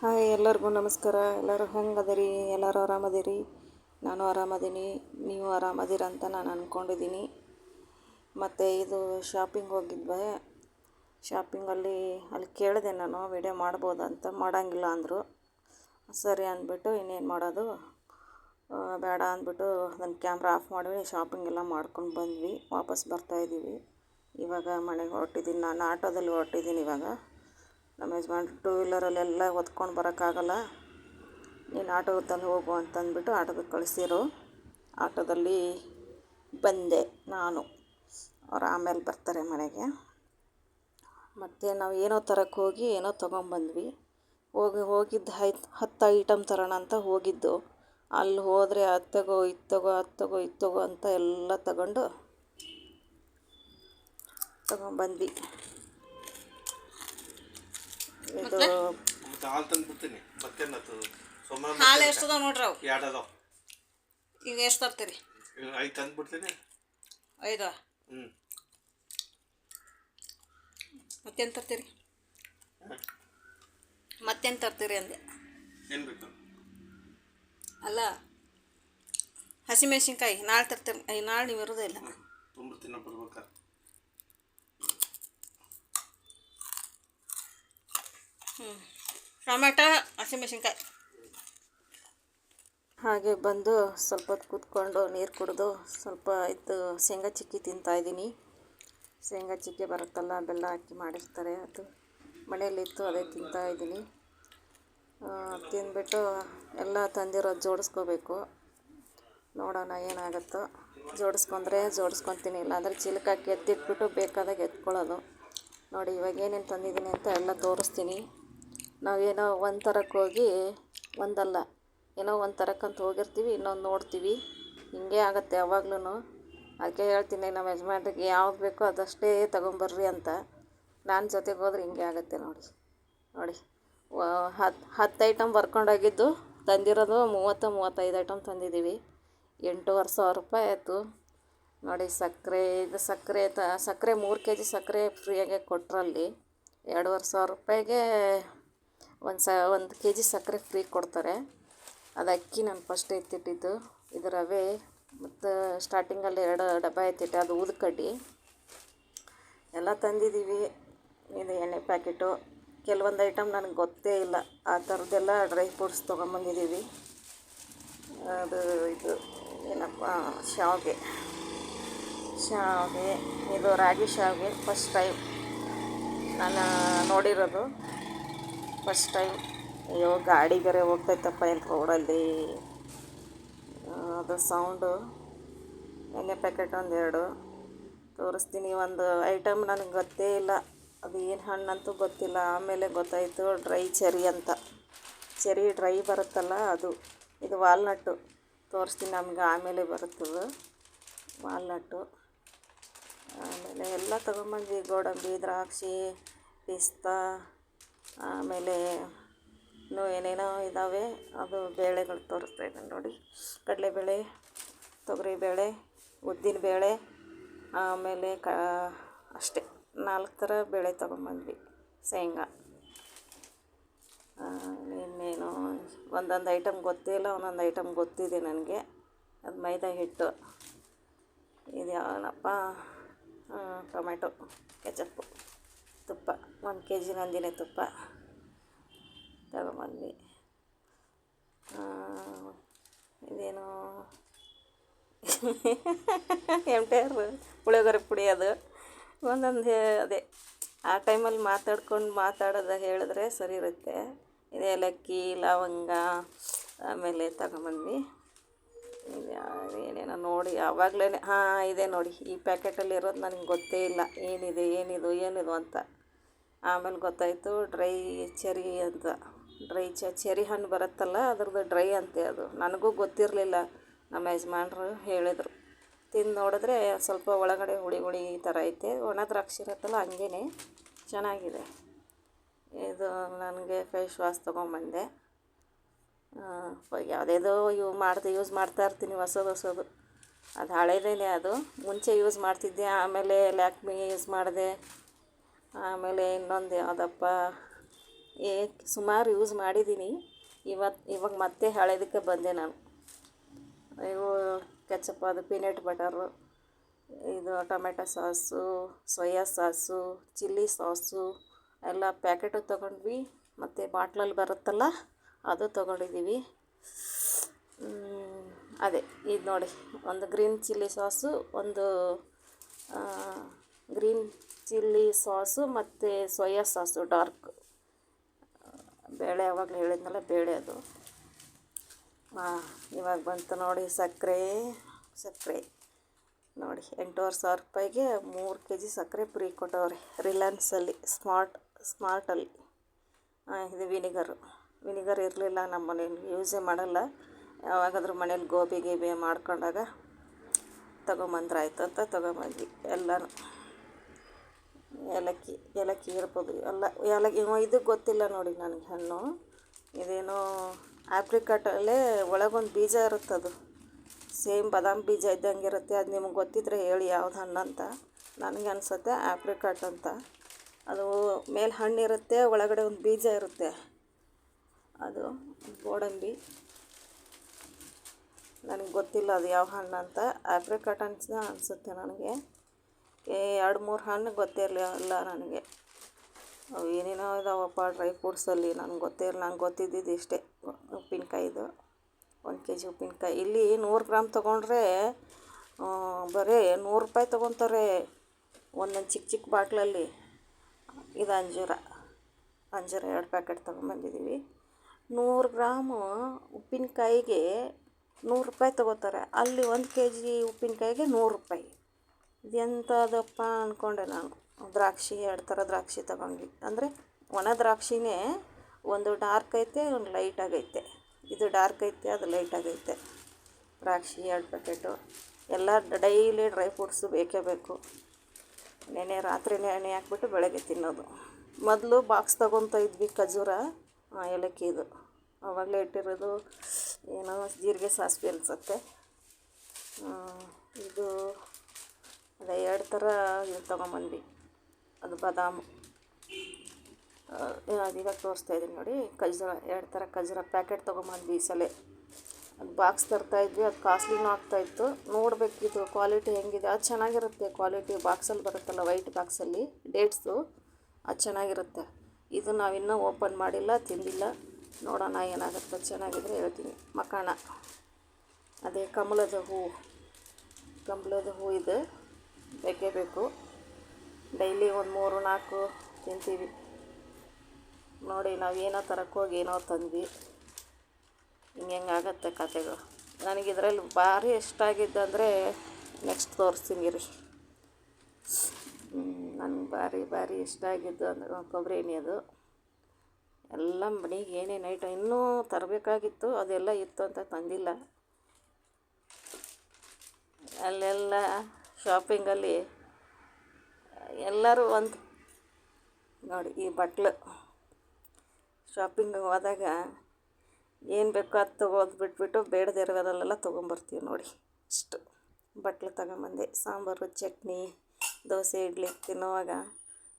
Hi, ಎಲ್ಲರಿಗೂ ನಮಸ್ಕಾರ. ಎಲ್ಲರೂ ಹೆಂಗೆ ಅದೀರಿ ಎಲ್ಲರೂ ಆರಾಮದಿರಿ? ನಾನು ಆರಾಮದೀನಿ. ನೀವು ಆರಾಮದಿರ ಅಂತ ನಾನು ಅಂದ್ಕೊಂಡಿದ್ದೀನಿ ಮತ್ತು ಇದು ಶಾಪಿಂಗ್ ಹೋಗಿದ್ವಿ. ಶಾಪಿಂಗಲ್ಲಿ ಅಲ್ಲಿ ಕೇಳಿದೆ ನಾನು ವಿಡಿಯೋ ಮಾಡ್ಬೋದು ಅಂತ. ಮಾಡೋಂಗಿಲ್ಲ ಅಂದರು. ಸರಿ ಅಂದ್ಬಿಟ್ಟು ಇನ್ನೇನು ಮಾಡೋದು? ಬೇಡ ಅಂದ್ಬಿಟ್ಟು ನನ್ನ ಕ್ಯಾಮ್ರಾ ಆಫ್ ಮಾಡಿ ಶಾಪಿಂಗ್ ಎಲ್ಲ ಮಾಡ್ಕೊಂಡು ಬಂದ್ವಿ. ವಾಪಸ್ ಬರ್ತಾಯಿದ್ದೀವಿ ಇವಾಗ ಮನೆಗೆ ಹೊರಟಿದ್ದೀನಿ ನಾನು ಆಟೋದಲ್ಲಿ ಹೊರಟಿದ್ದೀನಿ ಇವಾಗ. ನಮ್ಮ ಯಜಮಾನ್ರು ಟೂ ವೀಲರಲ್ಲೆಲ್ಲ ಹೊತ್ಕೊಂಡು ಬರೋಕ್ಕಾಗಲ್ಲ. ನೀನು ಆಟೋದಲ್ಲಿ ಹೋಗು ಅಂತಂದ್ಬಿಟ್ಟು ಆಟೋದಲ್ಲಿ ಕಳಿಸಿರು. ಆಟೋದಲ್ಲಿ ಬಂದೆ ನಾನು. ಅವ್ರು ಆಮೇಲೆ ಬರ್ತಾರೆ ಮನೆಗೆ. ಮತ್ತು ನಾವು ಏನೋ ತರಕ್ಕೆ ಹೋಗಿ ಏನೋ ತೊಗೊಂಬಂದ್ವಿ. ಹೋಗಿ, ಹೋಗಿದ್ದು ಆಯ್ತು ಹತ್ತು ಐಟಮ್ ತರೋಣ ಅಂತ ಹೋಗಿದ್ದು. ಅಲ್ಲಿ ಹೋದರೆ ಅತ್ತಗೋ ತಗೋ, ಇದು ತಗೋ ತಗೋ ಅಂತ ಎಲ್ಲ ತಗೊಂಡು ತಗೊಂಬಂದ್ವಿ. ಇದು ಮತ್ತೆ ಹಾಲು ತಂದು ಬಿಡ್ತೀನಿ ಮತ್ತೇನತ್ತು ಸೋಮವಾರ ಹಾಲು ಎಷ್ಟು ಅದಾವ ನೋಡ್ರಿ ಅವು? ಎರಡು ಅದಾವ ಈಗ ಎಷ್ಟು ತರ್ತೀರಿ? ಐದು ತಂದು ಬಿಡ್ತೀನಿ. ಐದು? ಹ್ಞೂ ಮತ್ತೇನು ತರ್ತೀರಿ? ಮತ್ತೇನು ತರ್ತೀರಿ ಅಂದೆ? ಏನು ಬೇಕು? ಅಲ್ಲ ಹಸಿಮೆಣ್ಸಿನ್ಕಾಯಿ ನಾಳೆ ತರ್ತೀರಿ. ಐ ನಾಳೆ ನೀವು ಇರೋದೇ ಇಲ್ಲ. ತುಂಬಿಡ್ತೀನಿ ನಾ ಬರ್ಬೇಕಾರೆ ಹ್ಞೂ ಟೊಮೆಟೊ ಹಸಿಮೆಣ್ಸಿನ್ಕಾಯಿ ಹಾಗೆ ಬಂದು ಸ್ವಲ್ಪ ಹೊತ್ತು ಕೂತ್ಕೊಂಡು ನೀರು ಕುಡಿದು ಸ್ವಲ್ಪ ಇದು ಶೇಂಗಾ ಚಿಕ್ಕಿ ತಿಂತಾಯಿದ್ದೀನಿ ಶೇಂಗಾ ಚಿಕ್ಕಿ ಬರುತ್ತಲ್ಲ, ಬೆಲ್ಲ ಹಾಕಿ ಮಾಡಿರ್ತಾರೆ ಅದು. ಮನೆಯಲ್ಲಿತ್ತು ಅದೇ ತಿಂತಾಯಿದ್ದೀನಿ ತಿಂದ್ಬಿಟ್ಟು ಎಲ್ಲ ತಂದಿರೋದು ಜೋಡಿಸ್ಕೋಬೇಕು. ನೋಡೋಣ ಏನಾಗುತ್ತೋ. ಜೋಡಿಸ್ಕೊಂಡ್ರೆ ಜೋಡಿಸ್ಕೊತೀನಿ, ಇಲ್ಲಾಂದರೆ ಅಂದರೆ ಹಾಕಿ ಎತ್ತಿಟ್ಬಿಟ್ಟು ಬೇಕಾದಾಗ ಎತ್ಕೊಳ್ಳೋದು. ನೋಡಿ, ಇವಾಗ ಏನೇನು ತಂದಿದ್ದೀನಿ ಅಂತ ಎಲ್ಲ ತೋರಿಸ್ತೀನಿ. ನಾವೇನೋ ಒಂದು ಥರಕ್ಕೆ ಹೋಗಿ ಒಂದಲ್ಲ, ಏನೋ ಒಂದು ತರಕ್ಕಂತ ಹೋಗಿರ್ತೀವಿ, ಇನ್ನೊಂದು ನೋಡ್ತೀವಿ. ಹಿಂಗೆ ಆಗುತ್ತೆ ಯಾವಾಗ್ಲೂ ಅದಕ್ಕೆ ಹೇಳ್ತೀನಿ ನಮ್ಮ ಯಜಮಾನ್ರಿಗೆ ಯಾವ್ದು ಬೇಕೋ ಅದಷ್ಟೇ ತಗೊಂಬರ್ರಿ ಅಂತ. ನಾನು ಜೊತೆಗೆ ಹೋದ್ರೆ ಹಿಂಗೆ ಆಗುತ್ತೆ ನೋಡಿ ನೋಡಿ. ಹತ್ತು ಹತ್ತು ಐಟಮ್ ಬರ್ಕೊಂಡೋಗಿದ್ದು ತಂದಿರೋದು ಮೂವತ್ತು, ಮೂವತ್ತೈದು ಐಟಮ್ ತಂದಿದ್ದೀವಿ. ಎಂಟೂವರೆ ಸಾವಿರ ರೂಪಾಯಿ ಆಯಿತು. ನೋಡಿ, ಸಕ್ಕರೆ, ಇದು ಸಕ್ಕರೆ ತ, ಸಕ್ಕರೆ ಮೂರು ಕೆ ಜಿ ಸಕ್ಕರೆ ಫ್ರೀಯಾಗೆ ಕೊಟ್ಟರಲ್ಲಿ ಎರಡೂವರೆ ಸಾವಿರ ರೂಪಾಯಿಗೆ ಒಂದು ಸ ಒಂದು ಕೆ ಜಿ ಸಕ್ಕರೆ ಫ್ರೀ ಕೊಡ್ತಾರೆ. ಅದು ಅಕ್ಕಿ ನಾನು ಫಸ್ಟ್ ಎತ್ತಿಟ್ಟಿದ್ದು. ಇದು ರವೆ ಮತ್ತು ಸ್ಟಾರ್ಟಿಂಗಲ್ಲಿ ಎರಡು ಡಬ್ಬ ಎತ್ತಿಟ್ಟೆ, ಅದು ಊದ್ಕಡ್ಡಿ ಎಲ್ಲ ತಂದಿದ್ದೀವಿ ಇದು ಎಣ್ಣೆ ಪ್ಯಾಕೆಟು ಕೆಲವೊಂದು ಐಟಮ್ ನನಗೆ ಗೊತ್ತೇ ಇಲ್ಲ. ಆ ಥರದ್ದೆಲ್ಲ ಡ್ರೈ ಫ್ರೂಟ್ಸ್ ತೊಗೊಂಬಂದಿದ್ದೀವಿ ಅದು, ಇದು ಏನಪ್ಪ, ಶಾವಿಗೆ. ಶಾವಿಗೆ, ಇದು ರಾಗಿ ಶಾವಿಗೆ ಫಸ್ಟ್ ಟೈಮ್ ನಾನು ನೋಡಿರೋದು. ಫಸ್ಟ್ ಟೈಮ್ ಅಯ್ಯೋ, ಗಾಡಿ ಬೇರೆ ಹೋಗ್ತೈತಪ್ಪ ಏನು ರೋಡಲ್ಲಿ ಅದು ಸೌಂಡು ಎಣ್ಣೆ ಪ್ಯಾಕೆಟ್ ಒಂದೆರಡು ತೋರಿಸ್ತೀನಿ, ಒಂದು ಐಟಮ್ ನನಗೆ ಗೊತ್ತೇ ಇಲ್ಲ. ಅದು ಏನು ಹಣ್ಣಂತೂ ಗೊತ್ತಿಲ್ಲ. ಆಮೇಲೆ ಗೊತ್ತಾಯಿತು ಡ್ರೈ ಚೆರಿ ಅಂತ. ಚೆರಿ ಡ್ರೈ ಬರುತ್ತಲ್ಲ ಅದು. ಇದು ವಾಲ್ನಟ್ಟು ತೋರಿಸ್ತೀನಿ ನಮ್ಗೆ, ಆಮೇಲೆ ಬರುತ್ತದು ವಾಲ್ನಟ್ಟು ಆಮೇಲೆ ಎಲ್ಲ ತೊಗೊಂಬಂದ್ವಿ, ಗೋಡಂಬಿ, ದ್ರಾಕ್ಷಿ, ಪಿಸ್ತಾ. ಆಮೇಲೆ ಇನ್ನೂ ಏನೇನೋ ಇದ್ದಾವೆ ಅದು ಬೇಳೆಗಳು ತೋರಿಸ್ತಾ ಇದ್ದೀನಿ ನೋಡಿ. ಕಡಲೆಬೇಳೆ, ತೊಗರಿಬೇಳೆ, ಉದ್ದಿನಬೇಳೆ, ಆಮೇಲೆ ಕ, ಅಷ್ಟೇ. ನಾಲ್ಕು ಥರ ಬೇಳೆ ತೊಗೊಂಬಂದ್ವಿ, ಶೇಂಗಾ. ಇನ್ನೇನು, ಒಂದೊಂದು ಐಟಮ್ ಗೊತ್ತೇ ಇಲ್ಲ, ಒಂದೊಂದು ಐಟಮ್ ಗೊತ್ತಿದೆ ನನಗೆ. ಅದು ಮೈದಾ ಹಿಟ್ಟು. ಇದು ಯಾವನಪ್ಪ ಟೊಮೆಟೊ ಕೆಚಪ್ಪು, ತುಪ್ಪ. ಒಂದು ಕೆ ಜಿ ನಂದಿನಿ ತುಪ್ಪ. ತಗೊಂಬಂದ್ವಿ ಇದೇನು ಆರ್ ಪುಳಿಯೋಗರೆ ಪುಡಿ ಅದು. ಒಂದೊಂದು ಅದೇ, ಆ ಟೈಮಲ್ಲಿ ಮಾತಾಡ್ಕೊಂಡು ಮಾತಾಡೋದು ಹೇಳಿದ್ರೆ ಸರಿ ಇರುತ್ತೆ. ಇದು ಏಲಕ್ಕಿ, ಲವಂಗ, ಆಮೇಲೆ ತಗೊಂಬಂದ್ವಿ ಏನೇನೋ ನೋಡಿ ಆವಾಗಲೇ ಹಾಂ, ಇದೆ ನೋಡಿ. ಈ ಪ್ಯಾಕೆಟಲ್ಲಿ ಇರೋದು ನನಗೆ ಗೊತ್ತೇ ಇಲ್ಲ. ಏನಿದೆ, ಏನಿದು ಏನಿದು ಅಂತ. ಆಮೇಲೆ ಗೊತ್ತಾಯಿತು, ಡ್ರೈ ಚೆರಿ ಅಂತ. ಡ್ರೈ ಚ ಚೆರಿ ಹಣ್ಣು ಬರುತ್ತಲ್ಲ, ಅದ್ರದ್ದು ಡ್ರೈ ಅಂತೆ ಅದು. ನನಗೂ ಗೊತ್ತಿರಲಿಲ್ಲ, ನಮ್ಮ ಯಜಮಾನ್ರು ಹೇಳಿದರು. ತಿಂದು ನೋಡಿದ್ರೆ ಸ್ವಲ್ಪ ಒಳಗಡೆ ಹುಳಿ ಹುಳಿ ಥರ ಐತೆ. ಒಣ ದ್ರಾಕ್ಷಿ ಇರುತ್ತಲ್ಲ ಹಂಗೇ ಚೆನ್ನಾಗಿದೆ. ಇದು ನನಗೆ ಫೇಸ್ ವಾಶ್ ತೊಗೊಂಬಂದೆ. ಯಾವುದೇದೋ ಇವು ಮಾಡ್ದೆ ಯೂಸ್ ಮಾಡ್ತಾ ಇರ್ತೀನಿ ಹೊಸದು ಹೊಸದು. ಅದು ಹಳೇದೇ ಅದು. ಮುಂಚೆ ಯೂಸ್ ಮಾಡ್ತಿದ್ದೆ, ಆಮೇಲೆ ಲ್ಯಾಕ್ಮಿ ಯೂಸ್ ಮಾಡಿದೆ. ಆಮೇಲೆ ಇನ್ನೊಂದು ಯಾವುದಪ್ಪ ಏ ಸುಮಾರು ಯೂಸ್ ಮಾಡಿದ್ದೀನಿ. ಇವತ್ತು ಇವಾಗ ಮತ್ತೆ ಹಳೆಯದಕ್ಕೆ ಬಂದೆ ನಾನು. ಇವು ಕೆಚಪ್ ಅದು ಪೀನಟ್ ಬಟರು, ಇದು tomato sauce, soya sauce, chilli sauce, ಎಲ್ಲ ಪ್ಯಾಕೆಟು ತೊಗೊಂಡ್ವಿ. ಮತ್ತು ಬಾಟ್ಲಲ್ಲಿ ಬರುತ್ತಲ್ಲ, ಅದು ತೊಗೊಂಡಿದ್ದೀವಿ. ಅದೇ, ಇದು ನೋಡಿ, ಒಂದು ಗ್ರೀನ್ ಚಿಲ್ಲಿ ಸಾಸು, ಒಂದು ಗ್ರೀನ್ ಚಿಲ್ಲಿ ಸಾಸು, ಮತ್ತು ಸೋಯಾ ಸಾಸು, ಡಾರ್ಕ್. ಬೇಳೆ ಯಾವಾಗಲೂ ಹೇಳಿದ್ನಲ್ಲ ಬೇಳೆ ಅದು. ಇವಾಗ ಬಂತು ನೋಡಿ ಸಕ್ಕರೆ ಸಕ್ಕರೆ. ನೋಡಿ, ಎಂಟೂವರೆ ಸಾವಿರ ರೂಪಾಯಿಗೆ ಮೂರು ಕೆ ಜಿ ಸಕ್ಕರೆ ಫ್ರೀ ಕೊಟ್ಟವ್ರೆ. ರಿಲಯನ್ಸಲ್ಲಿ, ಸ್ಮಾರ್ಟ್, ಸ್ಮಾರ್ಟಲ್ಲಿ. ಇದು ವಿನಿಗರು. ವಿನಿಗರ್ ಇರಲಿಲ್ಲ ನಮ್ಮ ಮನೇಲಿ ಯೂಸೇ ಮಾಡಲ್ಲ. ಯಾವಾಗಾದ್ರೂ ಮನೇಲಿ ಗೋಬಿ, ಗೀಬಿ ಮಾಡ್ಕೊಂಡಾಗ ತೊಗೊಂಬಂದ್ರಾಯ್ತು ಅಂತ ತೊಗೊಂಬಂದ್ವಿ ಎಲ್ಲನೂ. ಏಲಕ್ಕಿ ಏಲಕ್ಕಿ ಇರ್ಬೋದು. ಎಲ್ಲ ಏಲಕ್ಕಿ ಇದು ಗೊತ್ತಿಲ್ಲ ನೋಡಿ ನನಗೆ ಹಣ್ಣು. ಇದೇನೋ ಆಪ್ರಿಕಾಟಲ್ಲೇ ಒಳಗೊಂದು ಬೀಜ ಇರುತ್ತದು. ಸೇಮ್ ಬಾದಾಮಿ ಬೀಜ ಇದ್ದಂಗೆ ಇರುತ್ತೆ. ಅದು ನಿಮಗೆ ಗೊತ್ತಿದ್ರೆ ಹೇಳಿ ಯಾವ್ದು ಹಣ್ಣು ಅಂತ. ನನಗೆ ಅನಿಸುತ್ತೆ ಆಪ್ರಿಕಾಟ್ ಅಂತ. ಅದು ಮೇಲೆ ಹಣ್ಣು ಇರುತ್ತೆ, ಒಳಗಡೆ ಒಂದು ಬೀಜ ಇರುತ್ತೆ. ಅದು ಗೋಡಂಬಿ. ನನಗೆ ಗೊತ್ತಿಲ್ಲ ಅದು ಯಾವ ಹಣ್ಣು ಅಂತ. ಆಪ್ರಿಕಾಟ್ ಅನ್ಸ ಅನಿಸುತ್ತೆ ನನಗೆ. ಎರಡು ಮೂರು ಹಣ್ಣು ಗೊತ್ತಿರಲಿಲ್ಲ ನನಗೆ. ಅವು ಏನೇನೋ ಇದಾವಪ್ಪ ಡ್ರೈ ಫ್ರೂಟ್ಸಲ್ಲಿ ನನಗೆ ಗೊತ್ತೇ ನಂಗೆ ಗೊತ್ತಿದ್ದಿದ್ದು ಇಷ್ಟೇ. ಉಪ್ಪಿನಕಾಯಿದು, ಒಂದು ಕೆ ಜಿ ಉಪ್ಪಿನಕಾಯಿ. ಇಲ್ಲಿ ನೂರು ಗ್ರಾಮ್ ತೊಗೊಂಡ್ರೆ ಬರೀ ನೂರು ರೂಪಾಯಿ ತೊಗೊತಾರೆ ಒಂದೊಂದು ಚಿಕ್ಕ ಚಿಕ್ಕ ಬಾಟ್ಲಲ್ಲಿ. ಇದು ಅಂಜೂರ. ಅಂಜೂರ ಎರಡು ಪ್ಯಾಕೆಟ್ ತೊಗೊಂಬಂದಿದ್ದೀವಿ. ನೂರು ಗ್ರಾಮು ಉಪ್ಪಿನಕಾಯಿಗೆ ನೂರು ರೂಪಾಯಿ ತೊಗೋತಾರೆ. ಅಲ್ಲಿ ಒಂದು ಕೆ ಜಿ ಉಪ್ಪಿನಕಾಯಿಗೆ ನೂರು ರೂಪಾಯಿ. ಇದೆಂಥದಪ್ಪ ಅಂದ್ಕೊಂಡೆ ನಾನು. ದ್ರಾಕ್ಷಿ, ಎರಡು ಥರ ದ್ರಾಕ್ಷಿ ತಗೊಂಡ್ವಿ. ಅಂದರೆ ಒಣ ದ್ರಾಕ್ಷಿನೇ ಒಂದು ಡಾರ್ಕ್ ಐತೆ, ಒಂದು ಲೈಟ್ ಆಗೈತೆ. ಇದು ಡಾರ್ಕ್ ಐತೆ, ಅದು ಲೈಟ್ ಆಗೈತೆ. ದ್ರಾಕ್ಷಿ, ಎರಡು ಪ್ಯಾಕೆಟು ಎಲ್ಲ ಡೈಲಿ ಡ್ರೈ ಫ್ರೂಟ್ಸು ಬೇಕೇ ಬೇಕು. ನೆನೆ ರಾತ್ರಿ ನೆನೆ ಹಾಕ್ಬಿಟ್ಟು ಬೆಳಗ್ಗೆ ತಿನ್ನೋದು. ಮೊದಲು ಬಾಕ್ಸ್ ತೊಗೊತ ಇದ್ವಿ ಖಜೂರ ಏಲಕ್ಕಿದು. ಆವಾಗಲೇ ಇಟ್ಟಿರೋದು ಏನೋ ಜೀರಿಗೆ ಸಾಸಿವೆ ಅನಿಸುತ್ತೆ. ಇದು ಅದೇ ಎರಡು ಥರ ಇದು ತೊಗೊಂಬಂದ್ವಿ. ಅದು ಬಾದಾಮು. ಅದು ತೋರಿಸ್ತಾ ಇದ್ದೀನಿ ನೋಡಿ. ಖಜೂರ, ಎರಡು ಥರ ಕಜರ ಪ್ಯಾಕೆಟ್ ತೊಗೊಂಬಂದ್ವಿ ಈ ಸಲ. ಅದು ಬಾಕ್ಸ್ ತರ್ತಾಯಿದ್ವಿ ಅದು ಕಾಸ್ಟ್ಲಿನೂ ಆಗ್ತಾಯಿತ್ತು ಇದು ಕ್ವಾಲಿಟಿ ಹೆಂಗಿದೆ. ಅದು ಚೆನ್ನಾಗಿರುತ್ತೆ ಕ್ವಾಲಿಟಿ. ಬಾಕ್ಸಲ್ಲಿ ಬರುತ್ತಲ್ಲ ವೈಟ್ ಬಾಕ್ಸಲ್ಲಿ, ಡೇಟ್ಸು, ಅದು ಚೆನ್ನಾಗಿರುತ್ತೆ. ಇದು ನಾವಿನ್ನೂ ಓಪನ್ ಮಾಡಿಲ್ಲ, ತಿಂದಿಲ್ಲ. ನೋಡೋಣ ಏನಾಗುತ್ತೆ. ಚೆನ್ನಾಗಿದ್ರೆ ಹೇಳ್ತೀನಿ. ಮಕಾಣ. ಅದೇ ಕಮಲದ ಹೂ. ಕಮಲದ ಹೂ ಇದೆ. ಬೇಕೇ ಬೇಕು ಡೈಲಿ ಒಂದು ಮೂರು, ನಾಲ್ಕು ತಿಂತೀವಿ. ನೋಡಿ, ನಾವು ಏನೋ ತರಕ್ಕೆ ಹೋಗಿ ಏನೋ ತಂದ್ವಿ. ಹಿಂಗೆ ಹೆಂಗಾಗತ್ತೆ ಕತೆಗಳು ನನಗೆ ಇದರಲ್ಲಿ ಭಾರಿ ಇಷ್ಟ ಆಗಿದ್ದಂದರೆ ನೆಕ್ಸ್ಟ್ ತೋರಿಸ್ತೀನಿ ರೀ ನನಗೆ ಭಾರಿ ಭಾರಿ ಇಷ್ಟ ಆಗಿದ್ದು ಅಂದ್ರೆ ಕೊಬ್ಬರಿ ಎಣ್ಣೆ ಅದು. ಎಲ್ಲ ಮನೆಗೆ ಏನೇನು ಐಟಮ್ ಇನ್ನೂ ತರಬೇಕಾಗಿತ್ತು, ಅದೆಲ್ಲ ಇತ್ತು ಅಂತ ತಂದಿಲ್ಲ. ಅಲ್ಲೆಲ್ಲ ಶಾಪಿಂಗಲ್ಲಿ ಎಲ್ಲರೂ ಒಂದು, ನೋಡಿ ಈ ಬಟ್ಲು. ಶಾಪಿಂಗ್ ಹೋದಾಗ ಏನು ಬೇಕೋ ಅದು ತೊಗೋದು ಬಿಟ್ಬಿಟ್ಟು ಬೇಡದಿರೋದಲ್ಲೆಲ್ಲ ತೊಗೊಂಬರ್ತೀವಿ ನೋಡಿ. ಇಷ್ಟು ಬಟ್ಲು ತಗೊಂಬಂದೆ. ಸಾಂಬಾರು, ಚಟ್ನಿ, ದೋಸೆ, ಇಡ್ಲಿ ತಿನ್ನುವಾಗ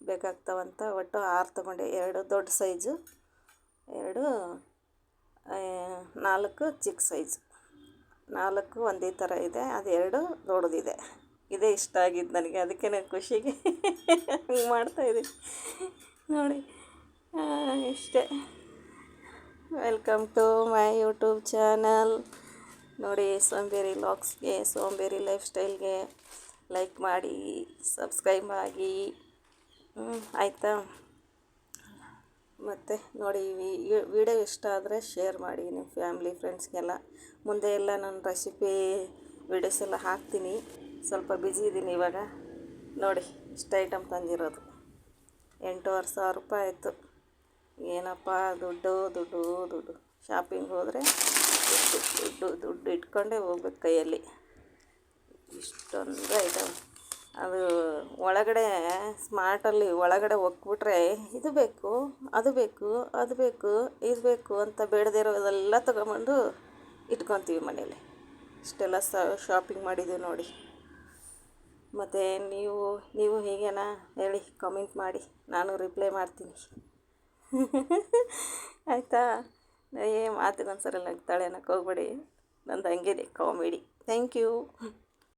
ಬೇಕಾಗ್ತಾವಂತ ಒಟ್ಟು ಆರು ತೊಗೊಂಡೆ. ಎರಡು ದೊಡ್ಡ ಸೈಜು, ಎರಡು ನಾಲ್ಕು ಚಿಕ್ಕ ಸೈಜು. ನಾಲ್ಕು ಒಂದೇ ಥರ ಇದೆ, ಅದು ಎರಡು ದೊಡ್ಡದಿದೆ. ಇದೇ ಇಷ್ಟ ಆಗಿದ್ದು ನನಗೆ, ಅದಕ್ಕೆ ನಾನು ಖುಷಿಗೆ ಹಂಗೆ ಮಾಡ್ತಾಯಿದ್ದೀನಿ ನೋಡಿ ಇಷ್ಟೇ. Welcome to my YouTube channel ನೋಡಿ, ಸೋಂಬೇರಿ ಲಾಕ್ಸ್ಗೆ ಸೋಂಬೇರಿ ಲೈಫ್ ಸ್ಟೈಲ್ಗೆ ಲೈಕ್ ಮಾಡಿ ಸಬ್ಸ್ಕ್ರೈಬ್ ಆಗಿ. ಆಯಿತಾ? ಮತ್ತು ನೋಡಿ ವಿಡಿಯೋ ಇಷ್ಟ ಆದರೆ ಶೇರ್ ಮಾಡಿ, ನಿಮ್ಮ ಫ್ಯಾಮ್ಲಿ ಫ್ರೆಂಡ್ಸ್ಗೆಲ್ಲ ಮುಂದೆ ಎಲ್ಲ ನನ್ನ ರೆಸಿಪಿ ವಿಡಿಯೋಸ್ ಎಲ್ಲ ಹಾಕ್ತೀನಿ. ಸ್ವಲ್ಪ ಬ್ಯುಸಿ ಇದ್ದೀನಿ ಇವಾಗ. ನೋಡಿ, ಇಷ್ಟು ಐಟಮ್ ತಂದಿರೋದು. ಎಂಟೂವರೆ ಸಾವಿರ ರೂಪಾಯಿ ಆಯಿತು. ಏನಪ್ಪ, ದುಡ್ಡು ದುಡ್ಡು ದುಡ್ಡು. ಶಾಪಿಂಗ್ ಹೋದರೆ ದುಡ್ಡು ದುಡ್ಡು ಇಟ್ಕೊಂಡೇ ಹೋಗ್ಬೇಕು ಕೈಯಲ್ಲಿ. ಇಷ್ಟೊಂದು ಐಟಮ್ ಅದು ಒಳಗಡೆ ಸ್ಮಾರ್ಟಲ್ಲಿ ಒಳಗಡೆ ಒಕ್ಬಿಟ್ರೆ ಇದು ಬೇಕು, ಅದು ಬೇಕು ಅದು ಬೇಕು, ಇದು ಬೇಕು ಅಂತ ಬೇಡದೇ ಇರೋದೆಲ್ಲ ತೊಗೊಂಬಂದು ಇಟ್ಕೊತೀವಿ ಮನೇಲಿ. ಇಷ್ಟೆಲ್ಲ ಸ ಶಾಪಿಂಗ್ ಮಾಡಿದ್ದೀವಿ ನೋಡಿ. ಮತ್ತು ನೀವು ನೀವು ಹೇಗೇನ ಹೇಳಿ ಕಮೆಂಟ್ ಮಾಡಿ. ನಾನು ರಿಪ್ಲೈ ಮಾಡ್ತೀನಿ. ಆಯಿತಾ? ಏ ಮಾತಿನ ಸರಿ ನಗ್ತಾಳೆ ಅನ್ನೋಕ್ಕೆ ಹೋಗಬೇಡಿ. ನಂದು ಹಂಗಿದೆ ಕಾಮಿಡಿ ಥ್ಯಾಂಕ್ ಯು